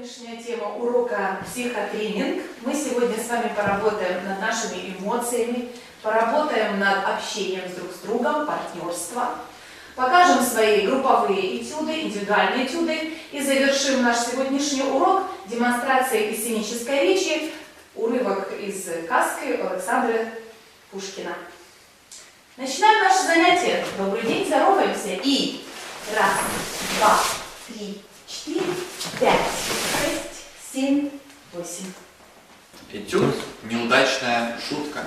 Сегодняшняя тема урока психотренинг. Мы сегодня с вами поработаем над нашими эмоциями, поработаем над общением друг с другом, партнерство, покажем свои групповые этюды, индивидуальные этюды и завершим наш сегодняшний урок демонстрацией сценической речи, урывок из каски Александры Пушкина. Начинаем наше занятие. Добрый день, здороваемся. И раз, два, три, четыре, семь, восемь. Этюд «Неудачная шутка».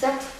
Все.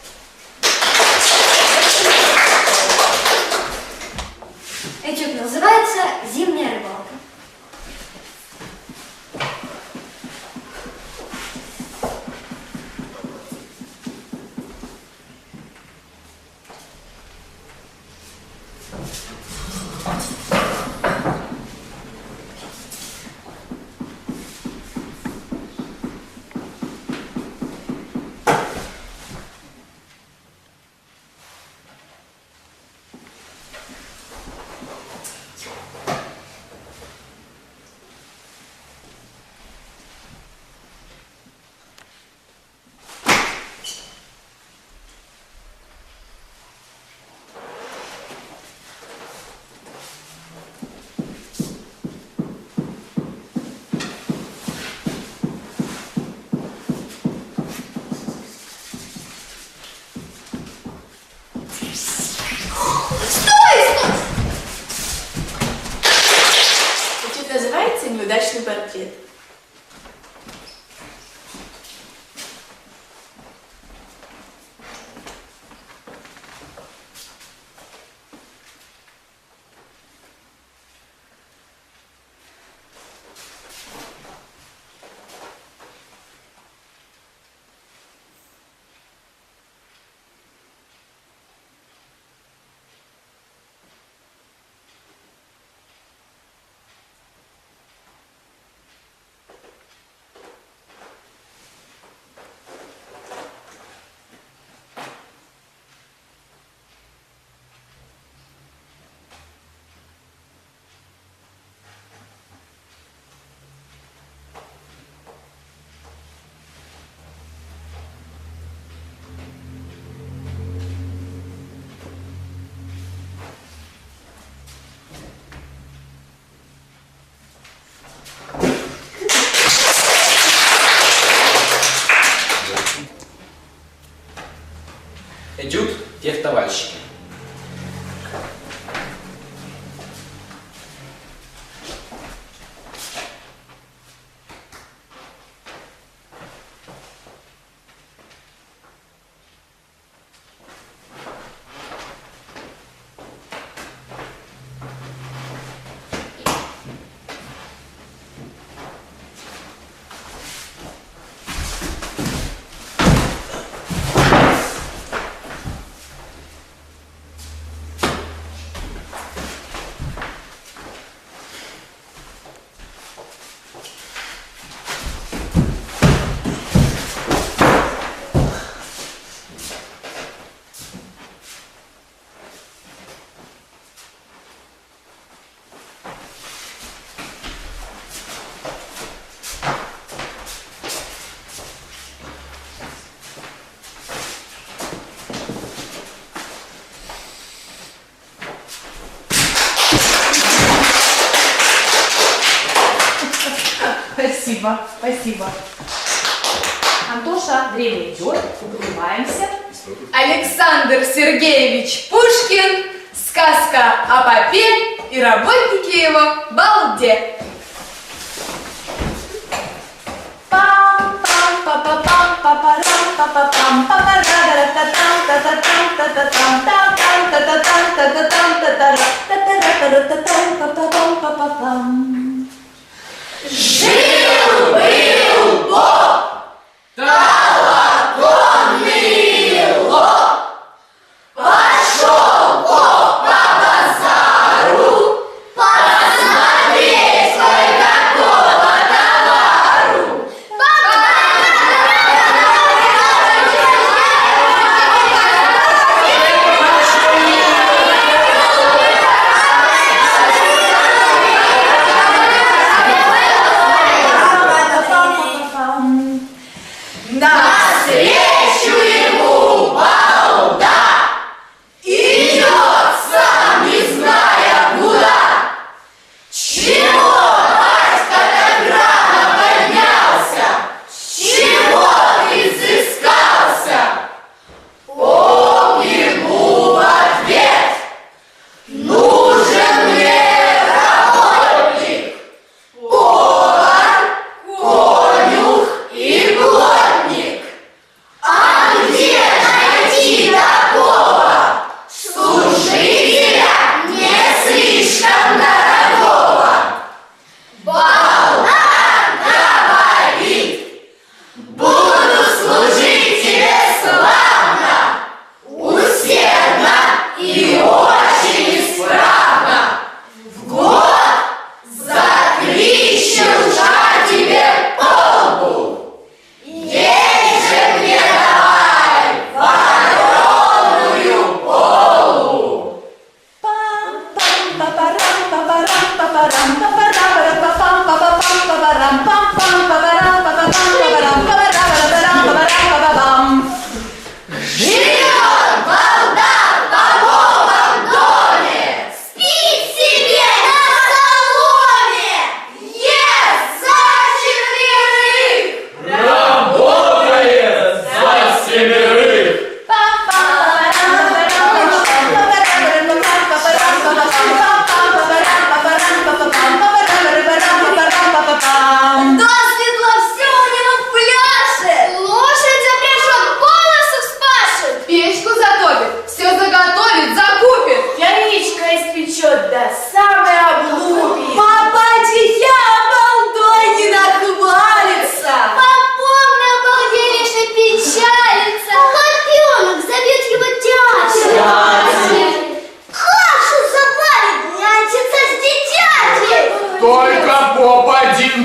Спасибо, спасибо. Антоша, время идет, улыбаемся. Александр Сергеевич Пушкин, сказка о Папе и работнике его балде. пам пам па па пам па па рам па па пам па па ра ра та там та та там та та там та там та та там та та там та та ра та та ра та та там па па пам па па пам. Жить!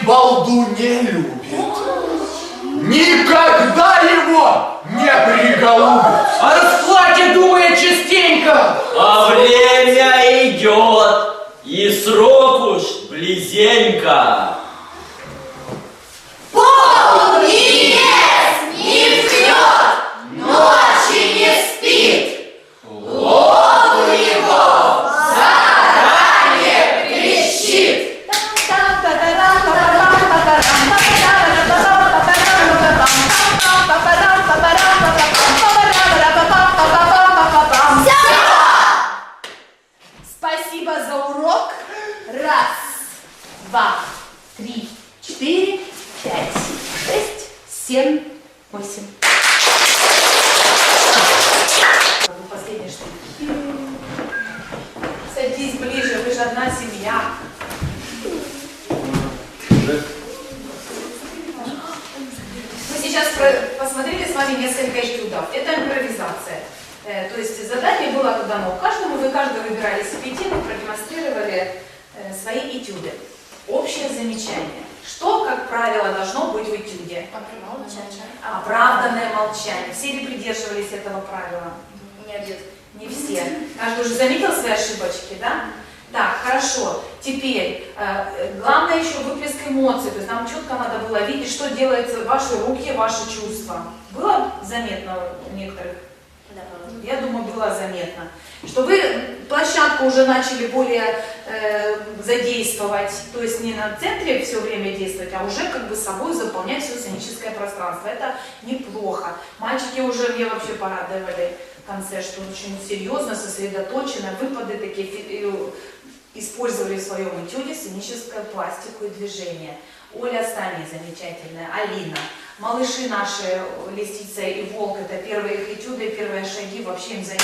балду не любит. Никогда его не приголубит. О расплате думает частенько. А время идет, и срок уж близенько. посмотрели с вами несколько этюдов. Это импровизация. Э, то есть задание было дано каждому, вы каждый выбирали себе тему, продемонстрировали э, свои этюды. Общее замечание. Что, как правило, должно быть в этюде? А, оправданное молчание. Все ли придерживались этого правила? Нет. Не все. Каждый уже заметил свои ошибочки, да? Так, хорошо. Теперь, э, главное еще выплеск эмоций. То есть нам четко надо было видеть, что делается в ваши руки, ваши чувства. Было заметно у некоторых? Я думаю, было заметно. Что вы площадку уже начали более э, задействовать, то есть не на центре все время действовать, а уже как бы собой заполнять все сценическое пространство. Это неплохо. Мальчики уже мне вообще порадовали конце, что очень серьезно, сосредоточено, выпады такие э, использовали в своем этюде сценическую пластику и движение. Оля Стани замечательная, Алина. Малыши наши, Лисица и Волк, это первые их этюды, первые шаги, вообще им за это.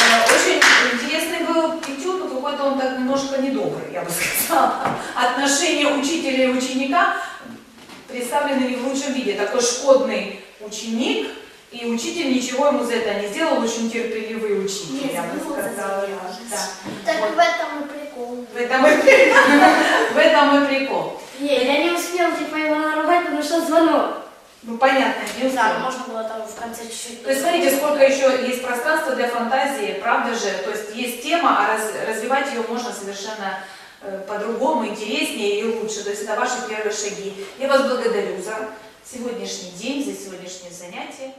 Э, Очень интересный был этюд, но какой-то он так немножко недобрый, я бы сказала. Отношения учителя и ученика представлены не в лучшем виде. Такой шкодный ученик, и учитель ничего ему за это не сделал, очень терпеливый учитель, Нет, я бы за сказала. Да. Так Вот. в этом и прикол. В этом и прикол. В этом и прикол. Не, я не успела типа его наругать, потому что звонок. Ну, понятно, не Да, можно было там в конце чуть-чуть. То есть смотрите, сколько еще есть пространства для фантазии, правда же? То есть есть тема, а раз- развивать ее можно совершенно э, по-другому, интереснее и лучше. То есть это ваши первые шаги. Я вас благодарю за сегодняшний день, за сегодняшнее занятие.